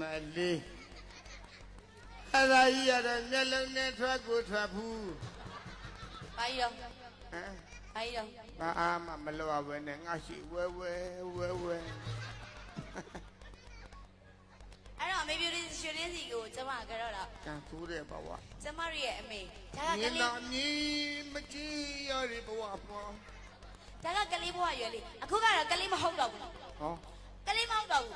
မလေးအဲ့ဒါကြီးရတော့မျက်လုံးနဲ့ထွက်ကိုထွက်ဘူးဘာကြီးရောဟမ်ဘာကြီးရောဘာအားမှမလွားပဲနဲ့ငါရှိဝဲဝဲဝဲဝဲအဲ့တော့အမေပြူလေးရွှေလေးစီကိုကျမကတော့တော့ကံကူးတဲ့ဘဝကျမတို့ရဲ့အမေဒါကမြကင်လေးတော်မြည်မကြည့်ရတဲ့ဘဝမှာဒါကကလေးဘဝရွယ်လေးအခုကတော့ကလေးမဟုတ်တော့ဘူးဟော ကလေးမဟုတ်တော့ဘူး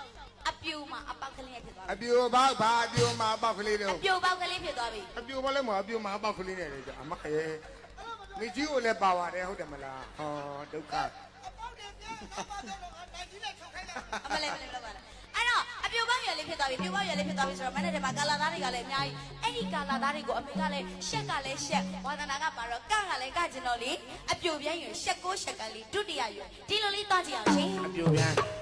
အပြူမှာအပေါက်ကလေးဖြစ်သွားအပြီပြိုပေါက်ဘာအပြိုမှာပေါက်ကလေးတော့အပြူပေါက်ကလေးဖြစ်သွားပြီအပြိုဘာလဲမအပြိုမှာပေါက်ကလေးနဲ့လေကြာအမရဲ့မိကြီးကိုလည်းပါပါတယ်ဟုတ်တယ်မလားဟောဒုက္ခအမလေးမလေးလောက်ပါလားအဲ့တော့အပြူပေါက်ရွယ်လေးဖြစ်သွားပြီပြူပေါက်ရွယ်လေးဖြစ်သွားပြီဆိုတော့မနေ့တည်းမှာကာလာသားတွေကလည်းအများကြီးအဲ့ဒီကာလာသားတွေကိုအမေကလည်းရှက်ကလည်းရှက်ဝါသနာကပါတော့ကကလည်းကကျင်တော့လေအပြူပြင်းရွယ်ရှက်ကိုရှက်ကလေးဒုတိယရွယ်ဒီလိုလေးသွားကြည့်အောင်ရှင် အပြိုပြန်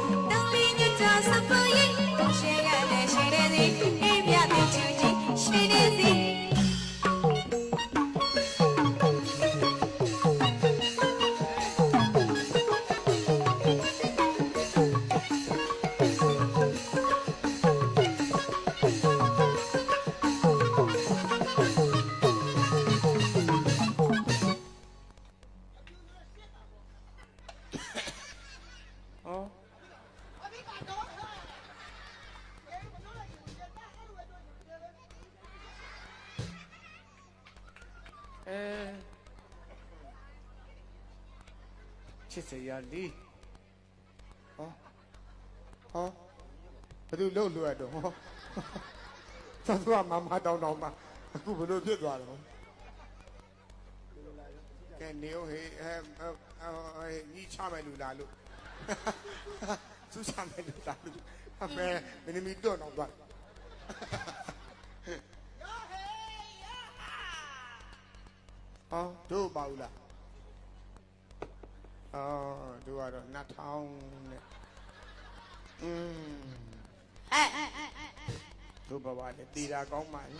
တာစပရင်ရှေ့ရတဲ့ရှေ့တဲ့စီအေးပြတဲ့ချူကြီးရှေ့တဲ့စီ အဲချစ်စရာလီဟောဟောဘယ်သူလှုပ်လွယ်တော့ဟောသတ်သွားမမတောင်းတောင်းမအခုဘယ်လိုဖြစ်သွားတော့ကဲနေဟေးအဲအဲညီချမယ်လူလားလို့သူချမယ်လူလားလို့အမေမင်းမီတော့တော့သွား ဟောတို့ပါဘူးလားအော်တို့ကတော့2000နဲ့อืมဟဲ့တို့ဘဝလည်းတည်တာကောင်းပါလေ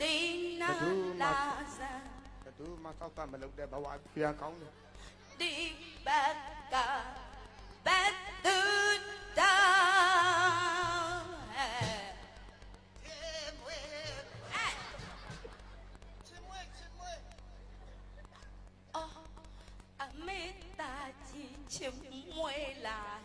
တိနာလာစံဘသူမဆောက်တာမလုပ်တဲ့ဘဝပြာကောင်းတယ်တိပတ်ကာ muela.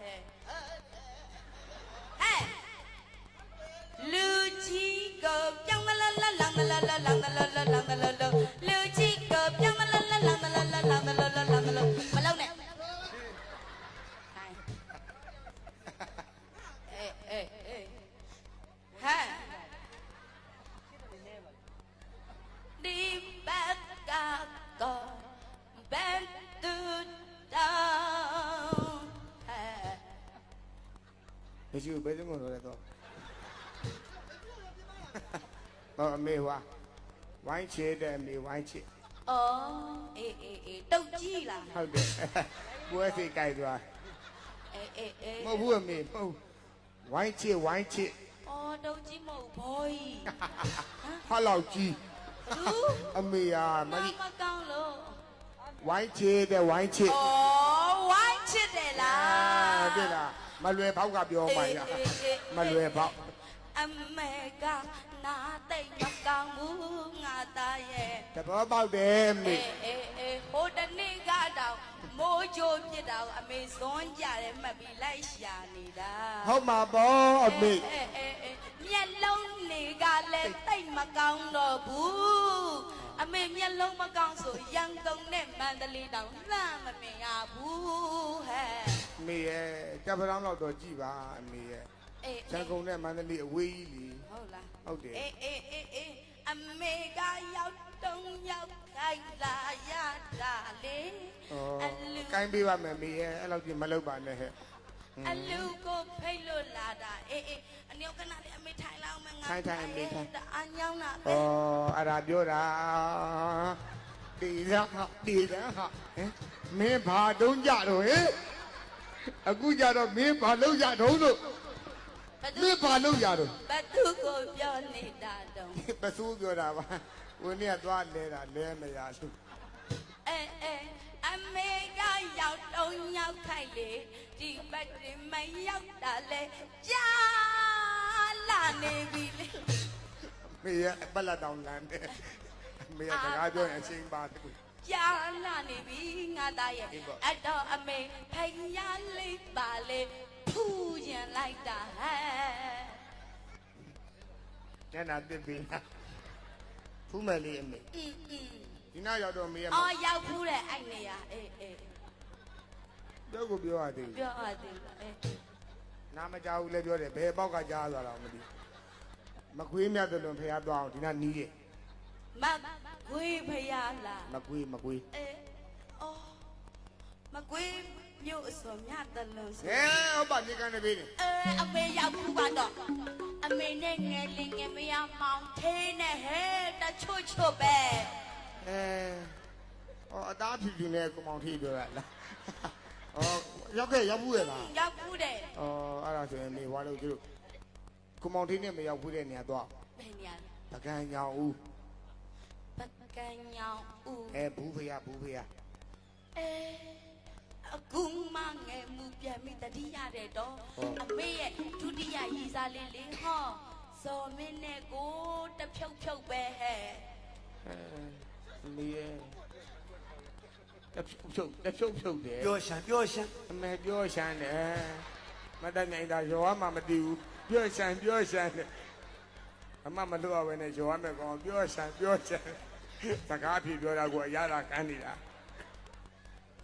မရှိဘူးဘယ်သူမှလို့လဲတော့တော့အမေဟွာဝိုင်းချစ်တဲ့အမေဝိုင်းချစ်အော်အေးအေးအေးတုတ်ကြည့်လားဟုတ်တယ်ပွဲစိတ်ကြိုက်သွားအေးအေးအေးမဟုတ်ဘူးအမေမဟုတ်ဝိုင်းချစ်ဝိုင်းချစ်အော်တုတ်ကြည့်မဟုတ်ဘောကြီးဟာလောက်ကြီးအမေဟာမကြီးမကောင်းလို့ဝိုင်းချစ်တဲ့ဝိုင်းချစ်အော်ဝိုင်းချစ်တယ်လားဟုတ်တယ်လား မလွယ်ပေါက်ကပြောပါရမလွယ်ပေါက်အမေကနာတိတ်မကောင်းဘူးငါသားရဲ့တဘောပေါက်တယ်အမေအေးအေးအေးဟိုတနေ့ကတော့မိုးကြိုးပြစ်တာကိုအမေစွန်းကြတယ်မှတ်ပြီးလိုက်ရှာနေတာဟုတ်မှာပေါ့အမေအေးအေးအေးမျက်လုံးတွေကလည်းတိတ်မကောင်းတော့ဘူး အမေမျက်လုံးမကောင်းဆိုရန်ကုန်နဲ့မန္တလေးတောင်လှမ်းမမြင်ရဘူးဟဲ့အမေရဲ့တပ်ပရောင်းတော့တော့ကြည်ပါအမေရဲ့အေးချန်ကုန်နဲ့မန္တလေးအဝေးကြီးလीဟုတ်လားဟုတ်တယ်အေးအေးအေးအေးအမေကရောက်တုံးရောက်ခိုင်လာရတာလေဩအလူကိုင်းပေးပါမယ်မေရဲ့အဲ့လောက်ကြီးမလုပ်ပါနဲ့ဟဲ့ အလူကိုဖိတ်လို့လာတာအေးအေးအနည်းကနာလေးအမေထိုင်လောက်မယ်ငါထိုင်ထိုင်အမေထိုင် တအားညောင်းတာဩအဲ့ဒါပြောတာဒီသားဟာဒီသားဟာဟင်မင်းဘာတုံးကြတော့ဟင်အခုကြတော့မင်းဘာလုပ်ရတုံးလို့ဘမသူင်းဘာလုပ်ရတော့ဘသူကိုပြောနေတာတော့ပစိုးပြောတာပါဝင်နေကသွားလဲတာလဲမရလို့အဲအဲအ မေကရောက်တုံးရောက်ခိုက်လေဒီပတ်တွေမရောက်တာလဲကြာလာနေပြီလေမေရဲ့အပလက်တောင်လမ်းတယ်မေရဲ့စကားပြောရင်အချင်းပါတယ်ကွကြာလာနေပြီငါသားရဲ့အတော်အမေဖယားလေးပါလေဖူးရင်လိုက်တာဟဲ့ညနာပြပြီလားဖူးမယ်လေးအမေအင်းအင်း ဒီနောက်ရောက်တော့မေရမအော်ရောက်ဘူးတဲ့အဲ့နေရအေးအေးတော့ကိုပြောရသေးဘူးပြောရသေးလားအေးနာမကြောက်ဘူးလည်းပြောတယ်ဘယ်ပေါက်ကကြားသွားတော့မသိမကွေးမြတ်တယ်လို့ဖះသွားအောင်ဒီနာနီးရဲ့မကွေးဖရလားမကွေးမကွေးအေးအော်မကွေးမြို့အစောမြတ်တလုံးဆိုဟဲဟုတ်ပါမြေကန်နေပြီနေအဲအမေရောက်ဘူးပါတော့အမေနဲ့ငယ်လေးငယ်မရမောင်သေးနဲ့ဟဲ့တချွတ်ချွတ်ပဲ အဲဟောအသားဖြူဖြူနဲ့ကိုမောင်ထီးပြောရလားဟောရောက်ခဲ့ရောက်ဘူးရဲ့လားရောက်ဘူးတဲ့အော်အဲ့ဒါဆိုရင်နေဟွာလို့ကျတို့ကိုမောင်ထီးနဲ့မရောက်ဘူးတဲ့နေရာတော့ဘယ်နေရလဲပကံညောင်ဦးပကံညောင်ဦးအဲဘူးဖះဘူးဖះအဲအခုမှငယ်မှုပြန်ပြီးတတိရတဲ့တော့အမေရဲ့ဒုတိယရည်စားလေးလေးဟောဇော်မင်းနဲ့ကိုတဖြုတ်ဖြုတ်ပဲဟဲ့ အဲမီးရဲ့တဖြုတ်ဖြုတ်တဖြုတ်ဖြုတ်တယ်ပြောရှံပြောရှံအမေပြောရှမ်းတယ်မတတ်နိုင်တာရောမှမသိဘူးပြောရှမ်းပြောရှမ်းတယ်အမမလို့ရဘဲနဲ့ရောမယ်ကောင်ပြောရှမ်းပြောရှမ်းစကားဖြေပြောတာကိုအရသာကန်းနေတာ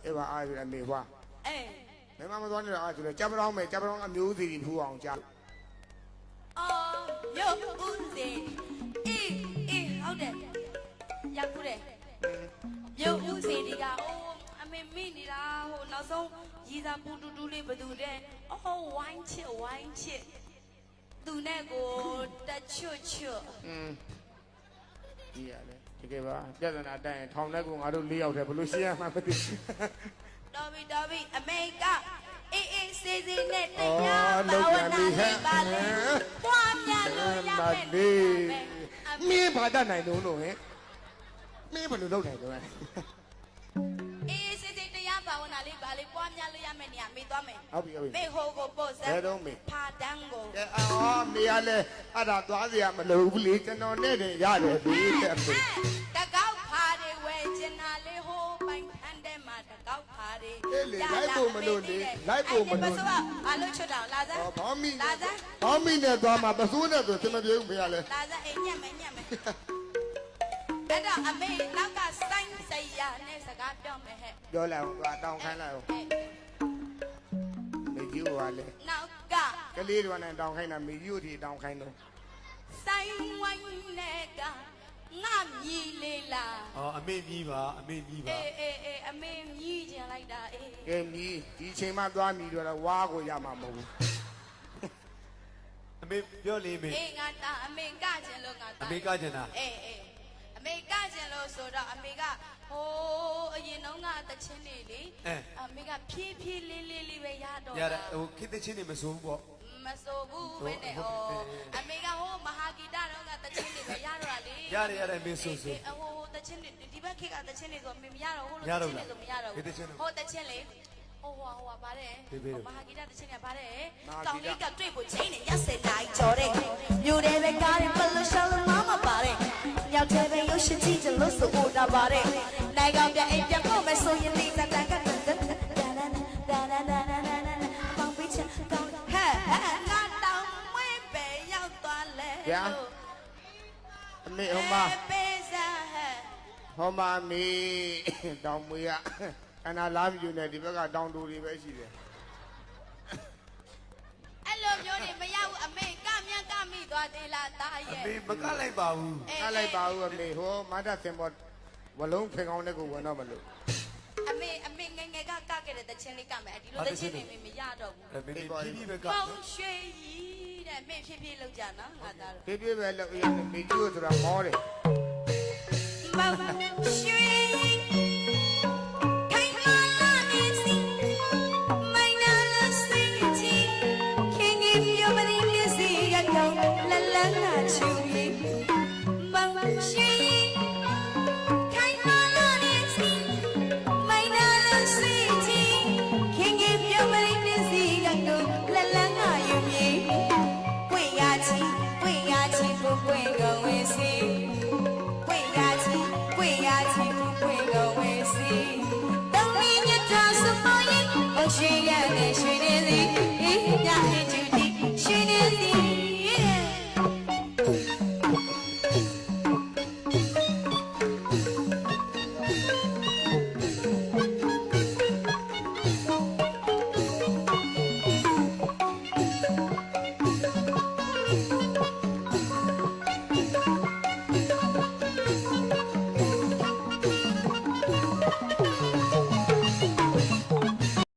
အဲ့ပါအားရအမေဘွားအဲမမမသွားနေတော့အားဆိုလဲကြက်ပတောင်းမယ်ကြက်ပတောင်းအမျိုးစီဖူးအောင်ကြားအော်ရုပ်ဦးစီအေးအေးဟုတ်တယ် ရောက်ဘူးတဲ့ရုပ်ဦးစီဒီကအိုးအမေမိနေတာဟိုနောက်ဆုံးရည်စားပူတူတူလေးဘသူတဲ့အော်ဝိုင်းချစ်ဝိုင်းချစ်သူနဲ့ကိုတချွတ်ချွတ်อืมဒီရတယ်တကယ်ပါပြဿနာတိုင်ရင်ထောင်ထဲကငါတို့၄ယောက်တည်းဘလို့ရှင်းရမှမသိဘူးတော်ပြီတော်ပြီအမေကအေးအေးစေးစေးနဲ့တအော်ညာလောက်ဘာဝပြန်နာပြီဟဲ့လေးပါလေပွားများလို့ရမမယ်လေးအမင်းဘာတတ်နိုင်လို့လို့ဟင် မင်းဘယ်လိုလုပ်နိုင်တော့လဲအေးစေးစေးတရားဘာဝနာလေးပါလေပွားများလို့ရမယ်နေရာမေးသွားမယ်ဟုတ်ပြီဟုတ်ပြီမေဟိုကိုပို့စဘယ်တော့မေဖာတန်းကိုကဲအော်မေရလဲအဲ့ဒါသွားစရာမလိုဘူးလေကျွန်တော်နဲ့တည်းရတယ်ဒီတဲ့မေတကောက်ဖာတွေဝဲကျင်နာလေးဟိုပိုင်ခန်းထဲမှာတကောက်ဖာတွေအေးလေလိုက်ဖို့မလို့လေလိုက်ဖို့မလို့အဲ့ဒီပစုကဘာလို့ချွတ်တော့လာစမ်းဟောဘောမီလာစမ်းဘောမီနဲ့သွားမှာပစိုးနဲ့ဆိုသင်မပြေဘူးမေရလဲလာစမ်းအိမ်ညက်မယ်ညက်မယ် အဲ့တော့အမေနောက်ကစိုင်းစရာနဲ့စကားပြောမယ်ဟဲ့ပြောလိုက်အောင်သွားတောင်းခိုင်းလိုက်အောင်အဲ့မေကြီးကလည်းနောက်ကကလေးတွေနဲ့တောင်းခိုင်းတာမေကြီးတို့ဒီတောင်းခိုင်းတော့စိုင်းဝိုင်းနဲ့ကငါမြည်လေးလားအော်အမေမြည်ပါအမေမြည်ပါအေးအေးအေးအမေမြည်ကျင်လိုက်တာအေးကဲမြည်ဒီချိန်မှသွားမြည်တော့ဝါကိုရမှာမဟုတ်ဘူးအမေပြောလေမေအေးငါတာအမေကကျင်လို့ငါအတာမေကကျင်တာအေးအေး အမေကကျင်လို့ဆိုတော့အမေကဟိုးအရင်တုန်းကတချင်းနေလေအဲအမေကဖြည်းဖြည်းလေးလေးလေးပဲရတော့ရတာဟိုခိတ္တချင်းနေမစိုးဘူးပေါ့မစိုးဘူးပဲနဲ့ဟုတ်ဩဟုတ်အမေကဟိုးမဟာဂီတတော့ကတချင်းနေပဲရတော့တာလေရတယ်ရတယ်အမေစိုးစိုးအေးဟိုဟိုတချင်းနေဒီဘက်ခေတ်ကတချင်းနေဆိုမရတော့ဟိုလိုရတတော့ချင်းနေလားဆိုမရတော့ခေတ်တချင်းဘူးလို့ဟိုတချင်းလေ ဟိုဟိုဟိုပါတယ်ဘေးဘေးတို့မဟာဂီတတချင်းနေပါတယ်မဟာဂီတတောင်လေးကတွေ့ဖို့ချိန်နေရက်စင်လိုက်ကြော်တဲ့မြို့ထဲပဲကားရင်ပလို့ရှောင်းလို့မမပါတယ်ညောင်ထဲပဲရုပ်ရှင်ကြည့်ကြလို့ဆိုဦးတာပါတယ်နိုင်ကောင်ပြအိမ်ပြဖို့မယ်ဆိုရင်ဒီတန်တန်ကတန်တန်ဒါနာဒါနာဒါနာဒါနာပေါင်ပိချကောင်းဟဲ့ဟဲ့ငါတောင်မွေးပဲရောက်သွားလဲဗျာအမေဟိုမှာပေးစားဟဲ့ဟိုမှာမေတောင်မွေရ အနာလာပြီယူနေဒီဘက်ကတောင်တူတွေပဲရှိတယ်အဲ့လိုမျိုးနေမရဘူးအမေကမြတ်ကမိသွားသေးလားတားအရဲ့မေမကလိုက်ပါဘူးကလိုက်ပါဦးအမေဟိုမတ်တစင်ပေါ်ဝလုံးဖင်ကောင်းတဲ့ကိုဝင်တော့မလို့အမေအမေငယ်ငယ်ကကခဲ့တဲ့တချင်ချင်းလေးကမယ်ဒီလိုတချင်းနေမရတော့ဘူးအဲ့မေမေပြီးပြီးပဲကပေါင်းရွှေကြီးတဲ့မင်းဖြည်းဖြည်းလောက်ကြနော်ငါသားတို့ပြေးပြေးပဲလောက်ရမေကျိုးဆိုတာမောတယ် ပေါင်းရွှေ